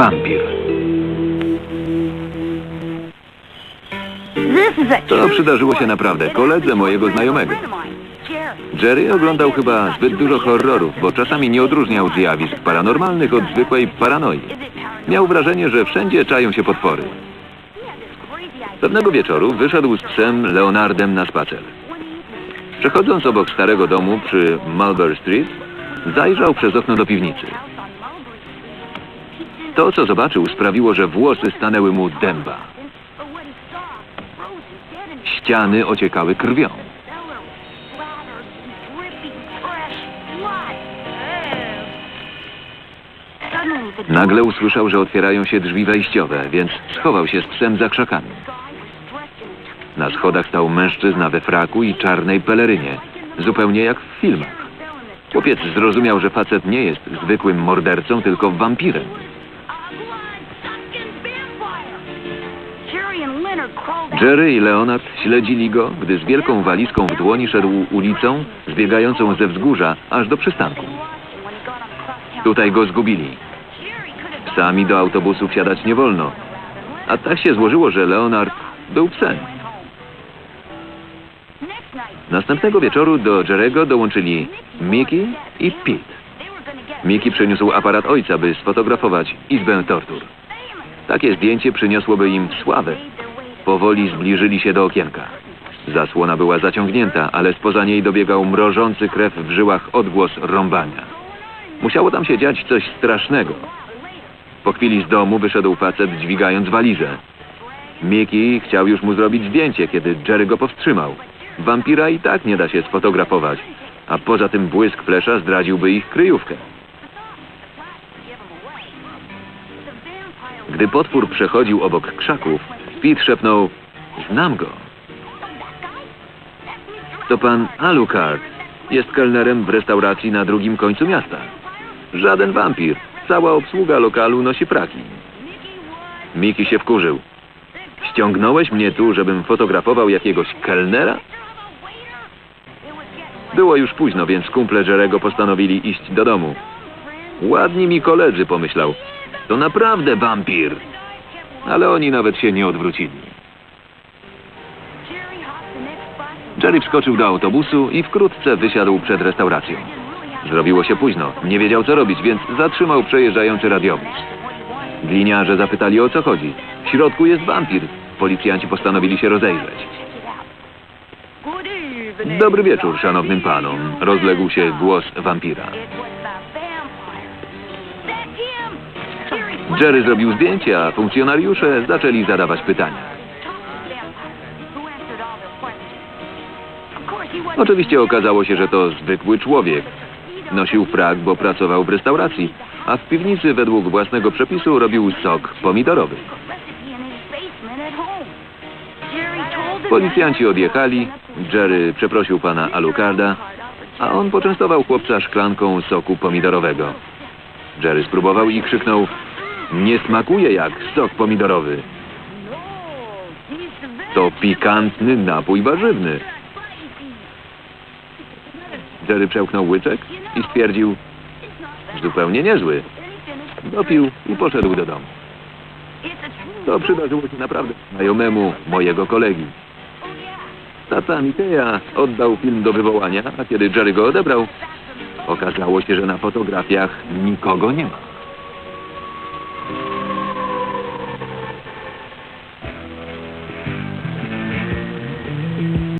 wampir. To przydarzyło się naprawdę koledze mojego znajomego. Jerry oglądał chyba zbyt dużo horrorów, bo czasami nie odróżniał zjawisk paranormalnych od zwykłej paranoi. Miał wrażenie, że wszędzie czają się potwory. Pewnego wieczoru wyszedł z psem Leonardem na spacer. Przechodząc obok starego domu przy Mulberry Street, zajrzał przez okno do piwnicy. To, co zobaczył, sprawiło, że włosy stanęły mu dęba. Ściany ociekały krwią. Nagle usłyszał, że otwierają się drzwi wejściowe, więc schował się z psem za krzakami. Na schodach stał mężczyzna we fraku i czarnej pelerynie, zupełnie jak w filmach. Chłopiec zrozumiał, że facet nie jest zwykłym mordercą, tylko wampirem. Jerry i Leonard śledzili go, gdy z wielką walizką w dłoni szedł ulicą, zbiegającą ze wzgórza aż do przystanku. Tutaj go zgubili. Psami do autobusu wsiadać nie wolno. A tak się złożyło, że Leonard był psem. Następnego wieczoru do Jerego dołączyli Mickey i Pete. Mickey przyniósł aparat ojca, by sfotografować izbę tortur. Takie zdjęcie przyniosłoby im sławę. Powoli zbliżyli się do okienka. Zasłona była zaciągnięta, ale spoza niej dobiegał mrożący krew w żyłach odgłos rąbania. Musiało tam się dziać coś strasznego. Po chwili z domu wyszedł facet dźwigając walizę. Mickey chciał już mu zrobić zdjęcie, kiedy Jerry go powstrzymał. Wampira i tak nie da się sfotografować, a poza tym błysk flesza zdradziłby ich kryjówkę. Gdy potwór przechodził obok krzaków, Pete szepnął, znam go. To pan Alucard. Jest kelnerem w restauracji na drugim końcu miasta. Żaden wampir. Cała obsługa lokalu nosi praki. Miki się wkurzył. Ściągnąłeś mnie tu, żebym fotografował jakiegoś kelnera? Było już późno, więc kumple Jerego postanowili iść do domu. Ładni mi koledzy, pomyślał. To naprawdę wampir. Ale oni nawet się nie odwrócili. Jerry wskoczył do autobusu i wkrótce wysiadł przed restauracją. Zrobiło się późno. Nie wiedział co robić, więc zatrzymał przejeżdżający radiowóz. Gliniarze zapytali o co chodzi. W środku jest wampir. Policjanci postanowili się rozejrzeć. Dobry wieczór, szanownym panom. Rozległ się głos wampira. Jerry zrobił zdjęcie, a funkcjonariusze zaczęli zadawać pytania. Oczywiście okazało się, że to zwykły człowiek. Nosił frak, bo pracował w restauracji, a w piwnicy według własnego przepisu robił sok pomidorowy. Policjanci odjechali, Jerry przeprosił pana Alucarda, a on poczęstował chłopca szklanką soku pomidorowego. Jerry spróbował i krzyknął Nie smakuje jak sok pomidorowy. To pikantny napój warzywny. Jerry przełknął łyczek i stwierdził Zupełnie niezły. Dopił i poszedł do domu. To przydarzyło się naprawdę znajomemu mojego kolegi. Tata Miteja oddał film do wywołania, a kiedy Jerry go odebrał, okazało się, że na fotografiach nikogo nie ma.